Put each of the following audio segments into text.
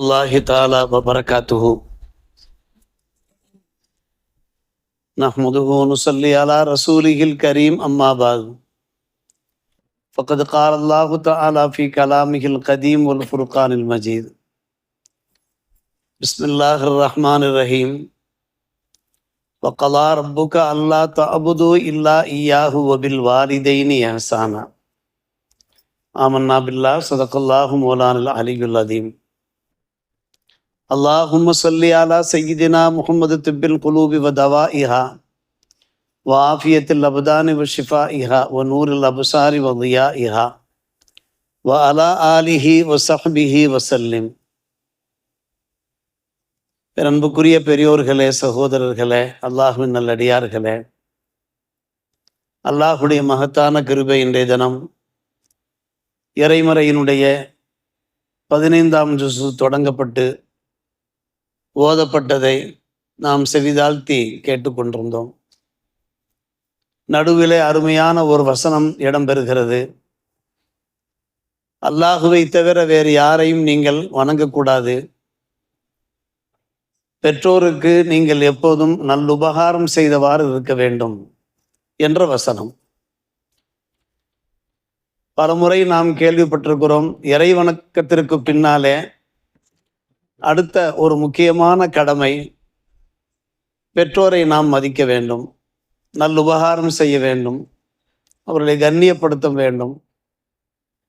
الله تعالى وبركاته نحمده ونصلي على رسوله الكريم أما بعد فقد قال الله تعالى في كلامه القديم والفرقان المجيد بسم الله الرحمن الرحيم وقضى ربك ألا تعبدوا إلا إياه وبالوالدين إحسانا آمنا بالله صدق الله مولانا العلي العظيم அல்லாஹும் சொல்லி அலா சையிதினா முகமது திப்பில் குலூபி வ தவா இஹா வ ஆஃபியத்தில் அபுதானி வ ஷிஃபா இஹா வ நூரில் அபுசாரி வ லியா இஹா வ அலா ஆலிஹி வ சஹ்பிஹி வசல்லிம் அன்புக்குரிய பெரியோர்களே சகோதரர்களே அல்லாஹுவின் நல்லடியார்களே அல்லாஹுடைய மகத்தான கிருபை இன்றைய தினம் இறைமறையினுடைய பதினைந்தாம் ஜுசு தொடங்கப்பட்டு ஓதப்பட்டதை நாம் செவிதாழ்த்தி கேட்டுக்கொண்டிருந்தோம். நடுவிலே அருமையான ஒரு வசனம் இடம்பெறுகிறது. அல்லாஹுவை தவிர வேறு யாரையும் நீங்கள் வணங்கக்கூடாது. பெற்றோருக்கு நீங்கள் எப்போதும் நல்லுபகாரம் செய்தவாறு இருக்க வேண்டும் என்ற வசனம். பலமுறை நாம் கேள்விப்பட்டிருக்கிறோம் இறைவணக்கத்திற்கு பின்னாலே அடுத்த ஒரு முக்கியமான கடமை பெற்றோரை நாம் மதிக்க வேண்டும் நல்ல உபகாரம் செய்ய வேண்டும் அவர்களை கண்ணியப்படுத்த வேண்டும்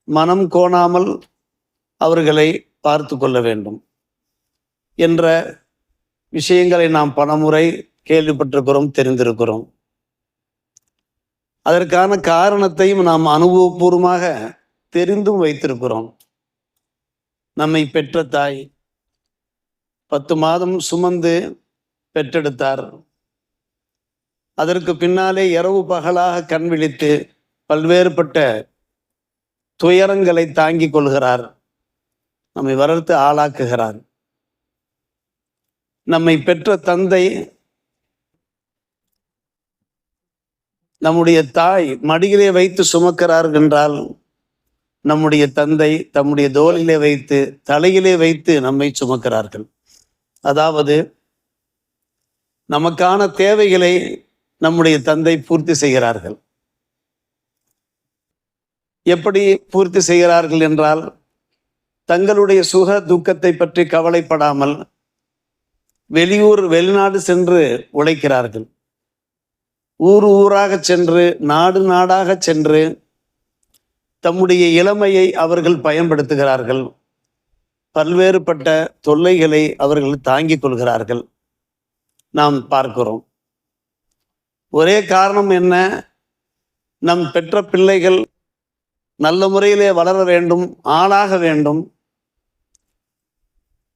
மனம் கோணாமல் அவர்களை பார்த்து கொள்ள வேண்டும் என்ற விஷயங்களை நாம் பலமுறை கேள்விப்பட்டிருக்கிறோம் தெரிந்திருக்கிறோம். அதற்கான காரணத்தையும் நாம் அனுபவபூர்வமாக தெரிந்தும் வைத்திருக்கிறோம். நம்மை பெற்ற தாய் பத்து மாதம் சுமந்து பெற்றெடுத்தார். அதற்கு பின்னாலே இரவு பகலாக கண் விழித்து பல்வேறுபட்ட துயரங்களை தாங்கிக் கொள்கிறார். நம்மை வளர்த்து ஆளாக்குகிறார். நம்மை பெற்ற தந்தை நம்முடைய தாய் மடியிலே வைத்து சுமக்கிறார் என்றால் நம்முடைய தந்தை தம்முடைய தோளிலே வைத்து தலையிலே வைத்து நம்மை சுமக்கிறார்கள். அதாவது நமக்கான தேவைகளை நம்முடைய தந்தை பூர்த்தி செய்கிறார்கள். எப்படி பூர்த்தி செய்கிறார்கள் என்றால் தங்களுடைய சுக துக்கத்தை பற்றி கவலைப்படாமல் வெளியூர் வெளிநாடு சென்று உழைக்கிறார்கள். ஊர் ஊராக சென்று நாடு நாடாக சென்று தம்முடைய இளமையை அவர்கள் பயன்படுத்துகிறார்கள். பல்வேறுபட்ட தொல்லைகளை அவர்கள் தாங்கிக் கொள்கிறார்கள். நாம் பார்க்கிறோம். ஒரே காரணம் என்ன? நம் பெற்ற பிள்ளைகள் நல்ல முறையிலே வளர வேண்டும் ஆளாக வேண்டும்.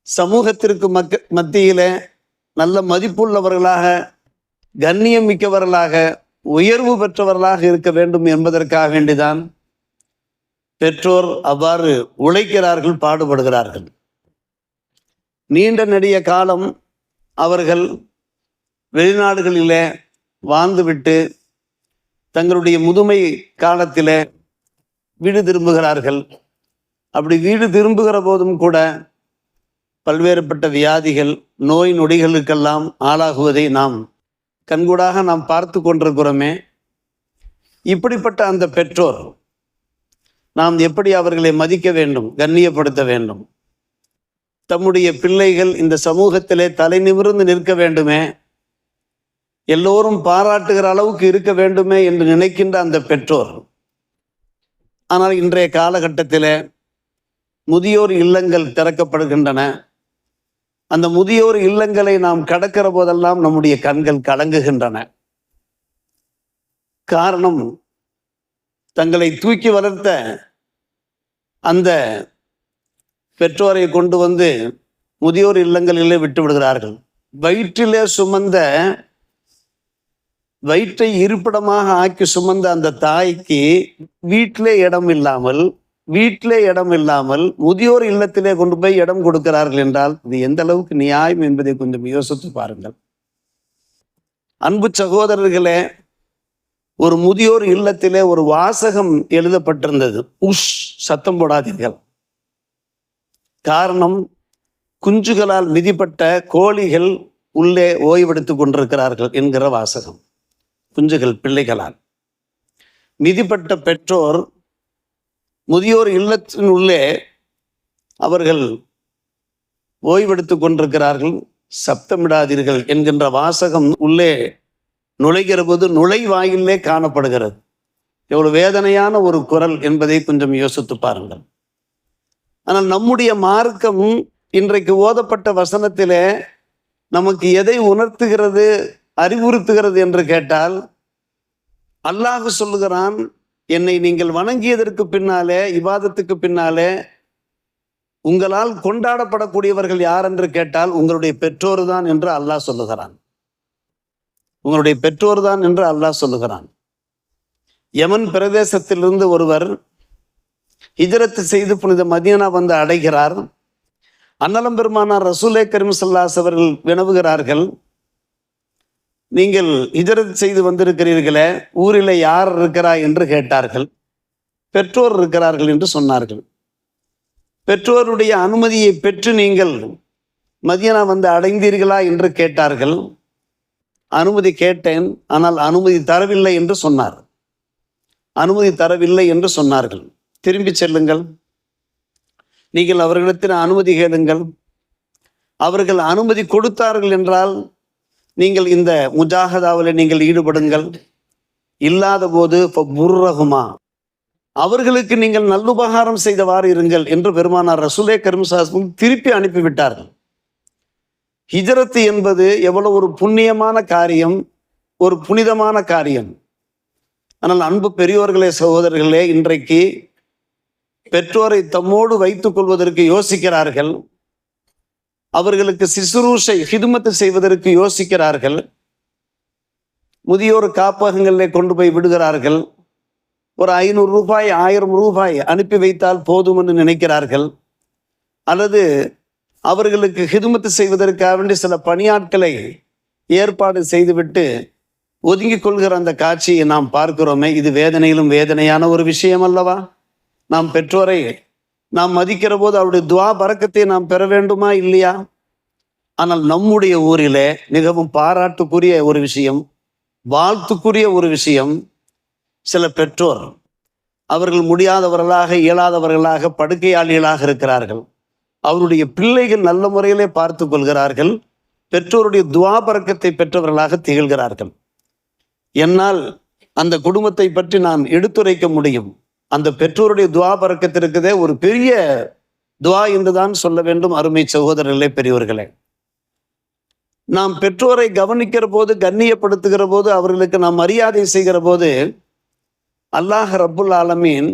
சமூகத்திற்கு மக்க மத்தியில நல்ல மதிப்புள்ளவர்களாக கண்ணியம் மிக்கவர்களாக உயர்வு பெற்றவர்களாக இருக்க வேண்டும் என்பதற்காக வேண்டிதான் பெற்றோர் அவ்வாறு உழைக்கிறார்கள் பாடுபடுகிறார்கள். நீண்ட நெடிய காலம் அவர்கள் வெளிநாடுகளிலே வாழ்ந்துவிட்டு தங்களுடைய முதுமை காலத்தில் வீடு திரும்புகிறார்கள். அப்படி வீடு திரும்புகிற போதும் கூட பல்வேறுபட்ட வியாதிகள் நோய் நொடிகளுக்கெல்லாம் ஆளாகுவதை நாம் கண்கூடாக நாம் பார்த்து கொண்டிருக்கிறோமே. இப்படிப்பட்ட அந்த பெற்றோர் நாம் எப்படி அவர்களை மதிக்க வேண்டும் கண்ணியப்படுத்த வேண்டும்? தம்முடைய பிள்ளைகள் இந்த சமூகத்திலே தலை நிமிர்ந்து நிற்க வேண்டுமே? எல்லோரும் பாராட்டுகிற அளவுக்கு இருக்க வேண்டுமே என்று நினைக்கின்ற அந்த பெற்றோர். ஆனால் இன்றைய காலகட்டத்தில் முதியோர் இல்லங்கள் திறக்கப்படுகின்றன. அந்த முதியோர் இல்லங்களை நாம் கடக்கிற போதெல்லாம் நம்முடைய கண்கள் கலங்குகின்றன. காரணம் தங்களை தூக்கி வளர்த்த அந்த பெற்றோரை கொண்டு வந்து முதியோர் இல்லங்களிலே விட்டு விடுகிறார்கள் வயிற்றிலே சுமந்த வயிற்றை இருப்பிடமாக ஆக்கி சுமந்த அந்த தாய்க்கு வீட்டிலே இடம் இல்லாமல் வீட்டிலே இடம் இல்லாமல் முதியோர் இல்லத்திலே கொண்டு போய் இடம் கொடுக்கிறார்கள் என்றால் இது எந்த அளவுக்கு நியாயம் என்பதை கொஞ்சம் யோசித்து பாருங்கள். அன்பு சகோதரர்களே ஒரு முதியோர் இல்லத்திலே ஒரு வாசகம் எழுதப்பட்டிருந்தது. உஷ் சத்தம் போடாதீர்கள். காரணம் குஞ்சுகளால் மிதிப்பட்ட கோழிகள் உள்ளே ஓய்வெடுத்து கொண்டிருக்கிறார்கள் என்கிற வாசகம். குஞ்சுகள் பிள்ளைகளால். மிதிப்பட்ட பெற்றோர் முதியோர் இல்லத்தின் உள்ளே அவர்கள் ஓய்வெடுத்து கொண்டிருக்கிறார்கள். சப்தமிடாதீர்கள் என்கின்ற வாசகம் உள்ளே நுழைகிற போது நுழைவாயிலே காணப்படுகிறது. எவ்வளவு வேதனையான ஒரு குரல் என்பதை கொஞ்சம் யோசித்து பாருங்கள். ஆனால் நம்முடைய மார்க்கம் இன்றைக்கு ஓதப்பட்ட வசனத்திலே நமக்கு எதை உணர்த்துகிறது அறிவுறுத்துகிறது என்று கேட்டால் அல்லாஹ் சொல்லுகிறான் என்னை நீங்கள் வணங்கியதற்கு பின்னாலே இவாதத்துக்கு பின்னாலே உங்களால் கொண்டாடப்படக்கூடியவர்கள் யார் என்று கேட்டால் உங்களுடைய பெற்றோர் தான் என்று அல்லாஹ் சொல்லுகிறான். உங்களுடைய பெற்றோர் தான் என்று அல்லாஹ் சொல்லுகிறான். யமன் பிரதேசத்திலிருந்து ஒருவர் ஹிஜரத்து செய்து புனித மதியனா வந்து அடைகிறார். அன்னலம் பெருமானார் ரசூலே கரீம் சல்லாஸ் அவர்கள் வினவுகிறார்கள் நீங்கள் ஹிஜரத் செய்து வந்திருக்கிறீர்களே ஊரில் யார் இருக்கிறா? என்று கேட்டார்கள். பெற்றோர் இருக்கிறார்கள் என்று சொன்னார்கள். பெற்றோருடைய அனுமதியை பெற்று நீங்கள் மதியனா வந்து அடைந்தீர்களா? என்று கேட்டார்கள். அனுமதி கேட்டேன் ஆனால் அனுமதி தரவில்லை என்று சொன்னார். அனுமதி தரவில்லை என்று சொன்னார்கள். திரும்பி செல்லுங்கள். நீங்கள் அவர்களிடத்தில் அனுமதி கேளுங்கள். அவர்கள் அனுமதி கொடுத்தார்கள் என்றால் நீங்கள் இந்த முஜாகதாவில் நீங்கள் ஈடுபடுங்கள். இல்லாத போது புர்ரகுமா அவர்களுக்கு நீங்கள் நல்லுபகாரம் செய்தவாறு இருங்கள் என்று பெருமானார் ரசூலே கருமசாஸ்மும் திருப்பி அனுப்பிவிட்டார்கள். ஹிஜரத்து என்பது எவ்வளவு ஒரு புண்ணியமான காரியம் ஒரு புனிதமான காரியம். ஆனால் அன்பு பெரியோர்களே சகோதரர்களே இன்றைக்கு பெற்றோரை தம்மோடு வைத்துக் கொள்வதற்கு யோசிக்கிறார்கள். அவர்களுக்கு சிசுரூஷை ஹிதுமத்து செய்வதற்கு யோசிக்கிறார்கள். முதியோர் காப்பகங்களிலே கொண்டு போய் விடுகிறார்கள். ஒரு ஐநூறு ரூபாய் ஆயிரம் ரூபாய் அனுப்பி வைத்தால் போதும் என்று நினைக்கிறார்கள். அல்லது அவர்களுக்கு ஹிதுமத்து செய்வதற்காக வேண்டி சில பணியாட்களை ஏற்பாடு செய்துவிட்டு ஒதுங்கிக் கொள்கிற அந்த காட்சியை நாம் பார்க்கிறோமே இது வேதனையிலும் வேதனையான ஒரு விஷயம் அல்லவா? நாம் பெற்றோரை நாம் மதிக்கிற போது அவருடைய துவா பறக்கத்தை நாம் பெற வேண்டுமா இல்லையா? ஆனால் நம்முடைய ஊரிலே மிகவும் பாராட்டுக்குரிய ஒரு விஷயம் வாழ்த்துக்குரிய ஒரு விஷயம் சில பெற்றோர் அவர்கள் முடியாதவர்களாக இயலாதவர்களாக படுக்கையாளிகளாக இருக்கிறார்கள். அவருடைய பிள்ளைகள் நல்ல முறையிலே பார்த்து கொள்கிறார்கள். பெற்றோருடைய துவாபரக்கத்தை பெற்றவர்களாக திகழ்கிறார்கள். என்னால் அந்த குடும்பத்தை பற்றி நான் எடுத்துரைக்க முடியும். அந்த பெற்றோருடைய துவாபரக்கத்திற்குதே ஒரு பெரிய துவா என்றுதான் சொல்ல வேண்டும் அருமை சகோதரர்களே பெரியவர்களே நாம் பெற்றோரை கவனிக்கிற போது கண்ணியப்படுத்துகிற போது அவர்களுக்கு நாம் மரியாதை செய்கிற போது அல்லாஹ் ரப்புல் ஆலமீன்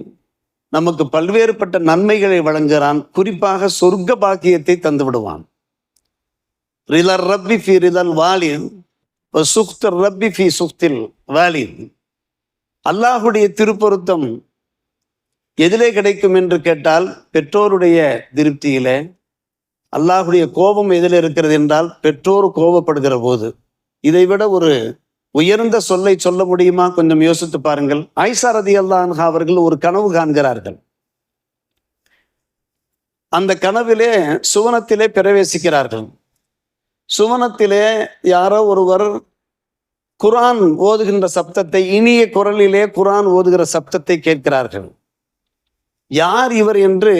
நமக்கு பல்வேறுபட்ட நன்மைகளை வழங்குகிறான் குறிப்பாக சொர்க்க பாக்கியத்தை தந்து விடுவான் ரிலர் ரப்பி ஃபி ரிதல் வாலின் சுக்தர் ரப்பி ஃபி சுக்தில் வாலின் அல்லாஹுடைய திருப்பொருத்தம் எதிலே கிடைக்கும் என்று கேட்டால் பெற்றோருடைய திருப்தியில அல்லாஹுடைய கோபம் எதில் இருக்கிறது என்றால் பெற்றோர் கோபப்படுகிற போது இதைவிட ஒரு உயர்ந்த சொல்லை சொல்ல முடியுமா? கொஞ்சம் யோசித்து பாருங்கள். ஐசா ரதி அல்லாஹ் அவர்கள் ஒரு கனவு காண்கிறார்கள். அந்த கனவிலே சுவனத்திலே பிரவேசிக்கிறார்கள். சுவனத்திலே யாரோ ஒருவர் குரான் ஓதுகின்ற சப்தத்தை இனிய குரலிலே குரான் ஓதுகிற சப்தத்தை கேட்கிறார்கள். யார் இவர் என்று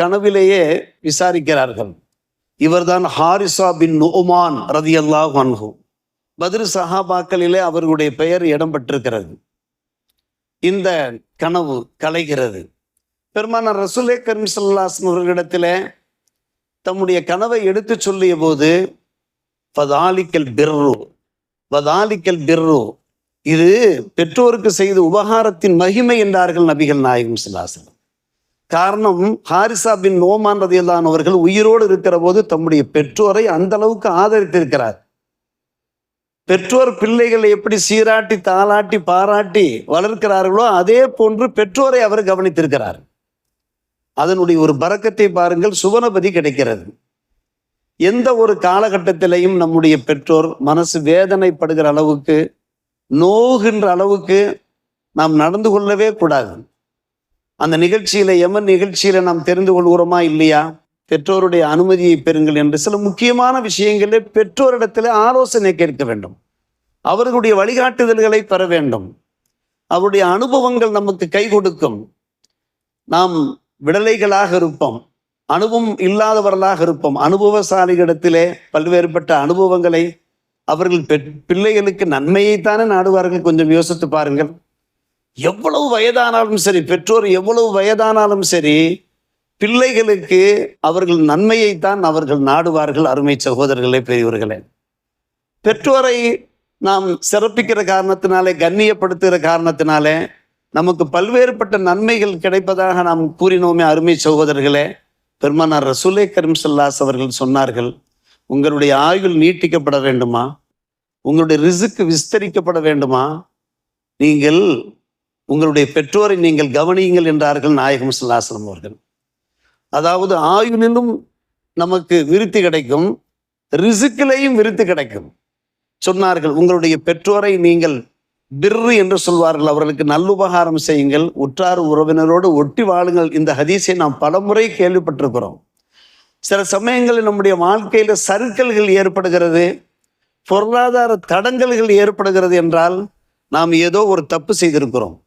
கனவிலேயே விசாரிக்கிறார்கள். இவர்தான் ஹாரிசா பின் நுமான் ரதி அல்லாஹ் அன்ஹூ. பதிரு சஹாபாக்களிலே அவர்களுடைய பெயர் இடம்பெற்றிருக்கிறது. இந்த கனவு கலைகிறது. பெருமான ரசுலே கரீம் அவர்களிடத்தில் தம்முடைய கனவை எடுத்து சொல்லிய போது பதாலிக்கல் பிர்ரு பதாலிக்கல் பிர்ரு இது பெற்றோருக்கு செய்த உபகாரத்தின் மகிமை என்றார்கள் நபிகள் நாயகம் சிலாசலம் காரணம் ஹாரிசா பின் நோமான் ரதியல்லான் அவர்கள் உயிரோடு இருக்கிற போது தம்முடைய பெற்றோரை அந்த அளவுக்கு ஆதரித்திருக்கிறார். பெற்றோர் பிள்ளைகளை எப்படி சீராட்டி தாளாட்டி பாராட்டி வளர்க்கிறார்களோ அதே போன்று பெற்றோரை அவர் கவனித்திருக்கிறார். அதனுடைய ஒரு பறக்கத்தை பாருங்கள் சுவனபதி கிடைக்கிறது. எந்த ஒரு காலகட்டத்திலையும் நம்முடைய பெற்றோர் மனசு வேதனைப்படுகிற அளவுக்கு நோகின்ற அளவுக்கு நாம் நடந்து கொள்ளவே கூடாது. அந்த நிகழ்ச்சியில எமன் நிகழ்ச்சியில நாம் தெரிந்து கொள்கிறோமா இல்லையா? பெற்றோருடைய அனுமதியை பெறுங்கள் என்று சில முக்கியமான விஷயங்களில் பெற்றோரிடத்தில் ஆலோசனை கேட்க வேண்டும். அவர்களுடைய வழிகாட்டுதல்களை பெற வேண்டும். அவருடைய அனுபவங்கள் நமக்கு கை கொடுக்கும். நாம் விடலைகளாக இருப்போம். அனுபவம் இல்லாதவர்களாக இருப்போம். அனுபவசாலிகளிடத்திலே பல்வேறுபட்ட அனுபவங்களை அவர்கள் பெற் பிள்ளைகளுக்கு நன்மையைத்தானே நாடுவார்கள். கொஞ்சம் யோசித்து பாருங்கள். எவ்வளவு வயதானாலும் சரி பெற்றோர் எவ்வளவு வயதானாலும் சரி பிள்ளைகளுக்கு அவர்கள் நன்மையைத்தான் அவர்கள் நாடுவார்கள் அருமை சகோதரர்களே பெரியவர்களே பெற்றோரை நாம் சிறப்பிக்கிற காரணத்தினாலே கண்ணியப்படுத்துகிற காரணத்தினாலே நமக்கு பல்வேறுபட்ட நன்மைகள் கிடைப்பதாக நாம் கூறினோமே அருமை சகோதரர்களே. பெருமானார் ரசூலே கரீம் ஸல்லல்லாஹு அவர்கள் சொன்னார்கள் உங்களுடைய ஆயுள் நீட்டிக்கப்பட வேண்டுமா? உங்களுடைய ரிசுக்கு விஸ்தரிக்கப்பட வேண்டுமா? நீங்கள் உங்களுடைய பெற்றோரை நீங்கள் கவனியுங்கள் என்றார்கள் நாயகம் ஸல்லல்லாஹு அவர்கள். அதாவது ஆயுளிலும் நமக்கு விருத்தி கிடைக்கும் ரிசுக்கிலையும் விருத்தி கிடைக்கும். சொன்னார்கள் உங்களுடைய பெற்றோரை நீங்கள் பிர்ரு என்று சொல்வார்கள். அவர்களுக்கு நல்லுபகாரம் செய்யுங்கள். உற்றார் உறவினரோடு ஒட்டி வாழுங்கள். இந்த ஹதீஸை நாம் பலமுறை கேள்விப்பட்டிருக்கிறோம். சில சமயங்களில் நம்முடைய வாழ்க்கையில் சறுக்கல்கள் ஏற்படுகிறது பொருளாதார தடங்கல்கள் ஏற்படுகிறது என்றால் நாம் ஏதோ ஒரு தப்பு செய்திருக்கிறோம்.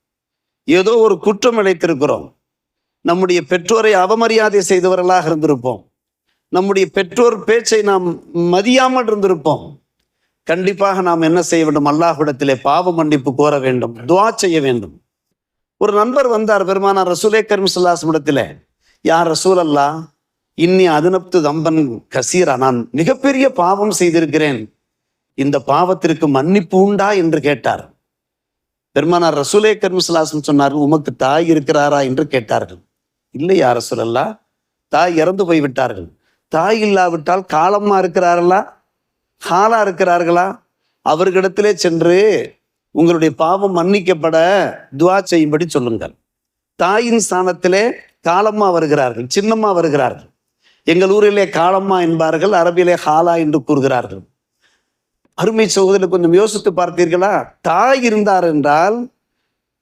ஏதோ ஒரு குற்றம் இழைத்திருக்கிறோம். நம்முடைய பெற்றோரை அவமரியாதை செய்தவர்களாக இருந்திருப்போம். நம்முடைய பெற்றோர் பேச்சை நாம் மதியாமல் இருந்திருப்போம். கண்டிப்பாக நாம் என்ன செய்ய வேண்டும்? அல்லாஹ்விடத்திலே பாவ மன்னிப்பு கோர வேண்டும். துவா செய்ய வேண்டும். ஒரு நண்பர் வந்தார் பெருமானார் ரசூலே கரீம் ஸல்லல்லாஹு யார் ரசூல் அல்லா இன்னி அதுனப்து தம்பன் கசீரா நான் மிகப்பெரிய பாவம் செய்திருக்கிறேன். இந்த பாவத்திற்கு மன்னிப்பு உண்டா என்று கேட்டார். பெருமானார் ரசூலே கரீம் சொன்னார் உமக்கு தாய் இருக்கிறாரா? என்று கேட்டார்கள். இல்லை அரசுலல்லா தாய் இறந்து போய் விட்டார்கள் தாய் இல்லாவிட்டால் காலம்மா இருக்கிறார்களா? ஹாலா இருக்கிறார்களா? அவர்களிடத்திலே சென்று உங்களுடைய பாவம் மன்னிக்கப்பட துவா செய்யும்படி சொல்லுங்கள். தாயின் ஸ்தானத்திலே காலம்மா வருகிறார்கள் சின்னம்மா வருகிறார்கள். எங்கள் ஊரிலே காலம்மா என்பார்கள் அரபியிலே ஹாலா என்று கூறுகிறார்கள். அருமை சகோதரி கொஞ்சம் யோசித்து பார்த்தீர்களா? தாய் இருந்தார் என்றால்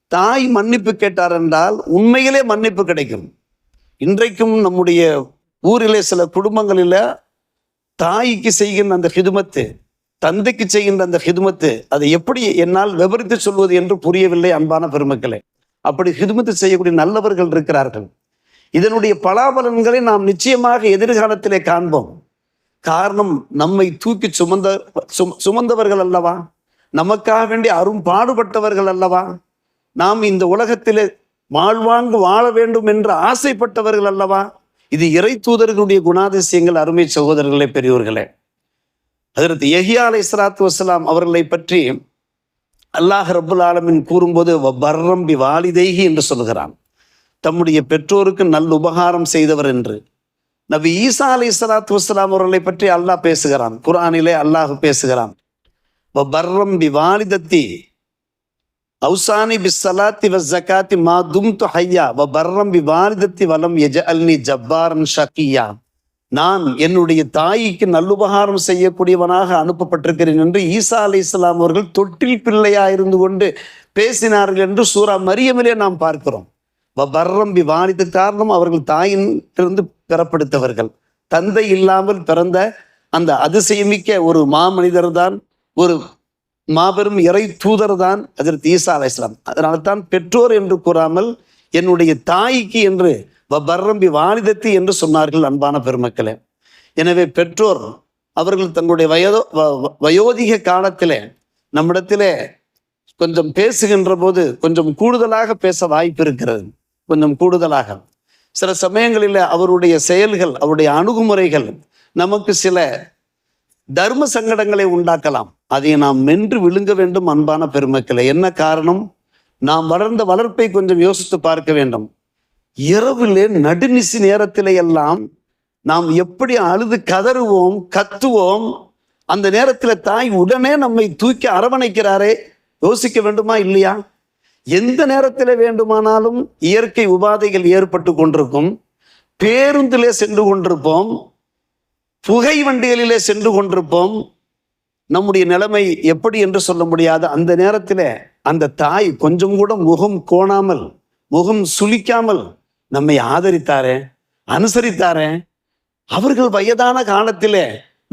தாய் மன்னிப்பு கேட்டார் என்றால் உண்மையிலே மன்னிப்பு கிடைக்கும். இன்றைக்கும் நம்முடைய ஊரிலே சில குடும்பங்களில் தாய்க்கு செய்கின்ற அந்த ஹிதுமத்து தந்தைக்கு செய்கின்ற அந்த ஹிதுமத்து அதை எப்படி என்னால் விவரித்து சொல்வது என்று புரியவில்லை அன்பான பெருமக்களே. அப்படி ஹிதுமத்து செய்யக்கூடிய நல்லவர்கள் இருக்கிறார்கள். இதனுடைய பலாபலன்களை நாம் நிச்சயமாக எதிர்காலத்திலே காண்போம். காரணம் நம்மை தூக்கி சுமந்த சுமந்தவர்கள் அல்லவா? நமக்காக வேண்டி அரும் பாடுபட்டவர்கள் அல்லவா? நாம் இந்த உலகத்திலே வாழ்வாங்கு வாழ வேண்டும் என்று ஆசைப்பட்டவர்கள் அல்லவா? இது இறை தூதர்களுடைய குணாதிசயங்கள். அருமை சகோதரர்களே பெரியோர்களே. அதற்கு எஹியா அலை சலாத்து வசலாம் அவர்களை பற்றி அல்லாஹ் ரபுல் ஆலமின் கூறும்போது வர்ரம்பி வாலிதைகி என்று சொல்கிறான் தம்முடைய பெற்றோருக்கு நல்ல உபகாரம் செய்தவர் என்று. நபி ஈசா அலி சலாத்து வசலாம் அவர்களை பற்றி அல்லாஹ் பேசுகிறான். குரானிலே அல்லாஹ் பேசுகிறான். பர்ரம் பி வாலிதத்தி அவுசானி பி சலாத்தி வ ஜகாத்தி மா தும்து ஹையா வ பர்ரம் பி வாலிதத்தி வலம் யஜஅல்னி ஜப்பாரன் ஷக்கியா நான் என்னுடைய தாய்க்கு நல்லுபகாரம் செய்யக்கூடியவனாக அனுப்பப்பட்டிருக்கிறேன் என்று ஈசா அலி இஸ்லாம் அவர்கள் தொட்டில் பிள்ளையா இருந்து கொண்டு பேசினார்கள் என்று சூரா மரியமிலே நாம் பார்க்கிறோம் வ பர்ரம் பி வாலித காரணம் அவர்கள் தாயினிலிருந்து பிறப்படுத்தவர்கள் தந்தை இல்லாமல் பிறந்த அந்த அதிசயமிக்க ஒரு மாமனிதர் தான் ஒரு மாபெரும் இறை தூதர் தான் அதற்கு ஈசா அலை இஸ்லாம் அதனால தான் பெற்றோர் என்று கூறாமல் என்னுடைய தாய்க்கு என்று வ பர்ரம்பி வாலிதத்தி என்று சொன்னார்கள் அன்பான பெருமக்களே. எனவே பெற்றோர் அவர்கள் தங்களுடைய வயதோ வ- வ- வயோதிக காலத்திலே நம்மிடத்திலே கொஞ்சம் பேசுகின்ற போது கொஞ்சம் கூடுதலாக பேச வாய்ப்பு இருக்கிறது. கொஞ்சம் கூடுதலாக. சில சமயங்களில் அவருடைய செயல்கள் அவருடைய அணுகுமுறைகள் நமக்கு சில தர்ம சங்கடங்களை உண்டாக்கலாம். அதை நாம் மென்று விழுங்க வேண்டும் அன்பான பெருமக்களை. என்ன காரணம்? நாம் வளர்ந்த வளர்ப்பை கொஞ்சம் யோசித்து பார்க்க வேண்டும். இரவிலே நடுநிசி நேரத்திலே எல்லாம் நாம் எப்படி அழுது கதறுவோம் கத்துவோம் அந்த நேரத்தில் தாய் உடனே நம்மை தூக்கி அரவணைக்கிறாரே யோசிக்க வேண்டுமா இல்லையா? எந்த நேரத்தில் வேண்டுமானாலும் இயற்கை உபாதைகள் ஏற்பட்டு கொண்டிருக்கும். பேருந்திலே சென்று கொண்டிருப்போம் புகை வண்டிகளிலே சென்று கொண்டிருப்போம் நம்முடைய நிலைமை எப்படி என்று சொல்ல முடியாது. அந்த நேரத்தில் அந்த தாய் கொஞ்சம் கூட முகம் கோணாமல் முகம் சுளிக்காமல் நம்மை ஆதரித்தாரே அனுசரித்தாரே. அவர்கள் வயதான காலத்திலே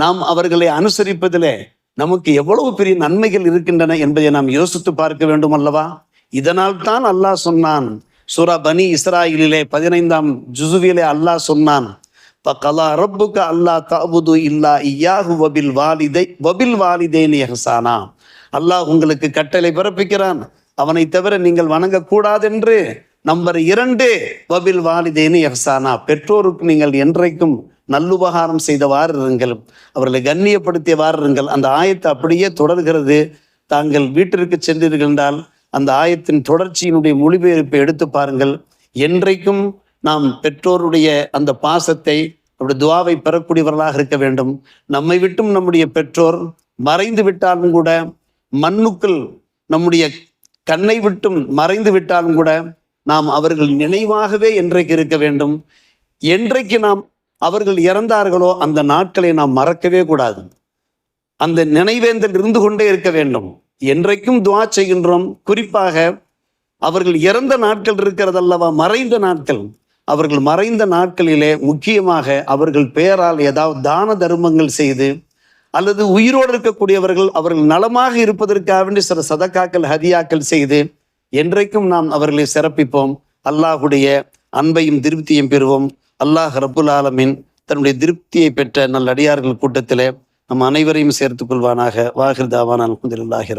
நாம் அவர்களை அனுசரிப்பதிலே நமக்கு எவ்வளவு பெரிய நன்மைகள் இருக்கின்றன என்பதை நாம் யோசித்து பார்க்க வேண்டும் அல்லவா? இதனால் தான் அல்லாஹ் சொன்னான் சூரா பனி இஸ்ராயிலிலே பதினைந்தாம் ஜுசுவிலே அல்லாஹ் சொன்னான் பக்கலா ரப்புக்கு அல்லாஹ் தாபுது இல்லா இயாஹு வபில் வாலிதை வபில் வாலிதேன் எஹசானா அல்லாஹ் உங்களுக்கு கட்டளை பிறப்பிக்கிறான். அவனை தவிர நீங்கள் வணங்கக்கூடாதென்று நம்பர் இரண்டு வபில் வாலிதேனு எஹசானா. பெற்றோருக்கு நீங்கள் என்றைக்கும் நல்லுபகாரம் செய்தவாறு இருங்கள் அவர்களை கண்ணியப்படுத்தியவாறு இருங்கள் அந்த ஆயத்தை அப்படியே தொடர்கிறது. தாங்கள் வீட்டிற்கு சென்றீர்கள் என்றால் அந்த ஆயத்தின் தொடர்ச்சியினுடைய மொழிபெயர்ப்பை எடுத்து பாருங்கள். என்றைக்கும் நாம் பெற்றோருடைய அந்த பாசத்தை நம்முடைய துவாவை பெறக்கூடியவர்களாக இருக்க வேண்டும். நம்மை விட்டும் நம்முடைய பெற்றோர் மறைந்து விட்டாலும் கூட மண்ணுக்குள் நம்முடைய கண்ணை விட்டும் மறைந்து விட்டாலும் கூட நாம் அவர்கள் நினைவாகவே என்றைக்கு இருக்க வேண்டும்? என்றைக்கு நாம் அவர்கள் இறந்தார்களோ அந்த நாட்களை நாம் மறக்கவே கூடாது. அந்த நினைவேந்தல் இருந்து கொண்டே இருக்க வேண்டும். என்றைக்கும் துவா செய்கின்றோம். குறிப்பாக அவர்கள் இறந்த நாட்கள் இருக்கிறதல்லவா? மறைந்த நாட்கள். அவர்கள் மறைந்த நாட்களிலே முக்கியமாக அவர்கள் பெயரால் ஏதாவது தான தர்மங்கள் செய்து அல்லது உயிரோடு இருக்கக்கூடியவர்கள் அவர்கள் நலமாக இருப்பதற்காக வேண்டி சில சதக்காக்கள் ஹதியாக்கள் செய்து என்றைக்கும் நாம் அவர்களை சிறப்பிப்போம். அல்லாஹுடைய அன்பையும் திருப்தியும் பெறுவோம். அல்லாஹ் ரபுல் ஆலமின் தன்னுடைய திருப்தியை பெற்ற நல்லடியார்கள் கூட்டத்திலே நம் அனைவரையும் சேர்த்துக் கொள்வானாக. வாகிர் அலமதுல்லாஹி அல்ஹம்துலில்லாஹி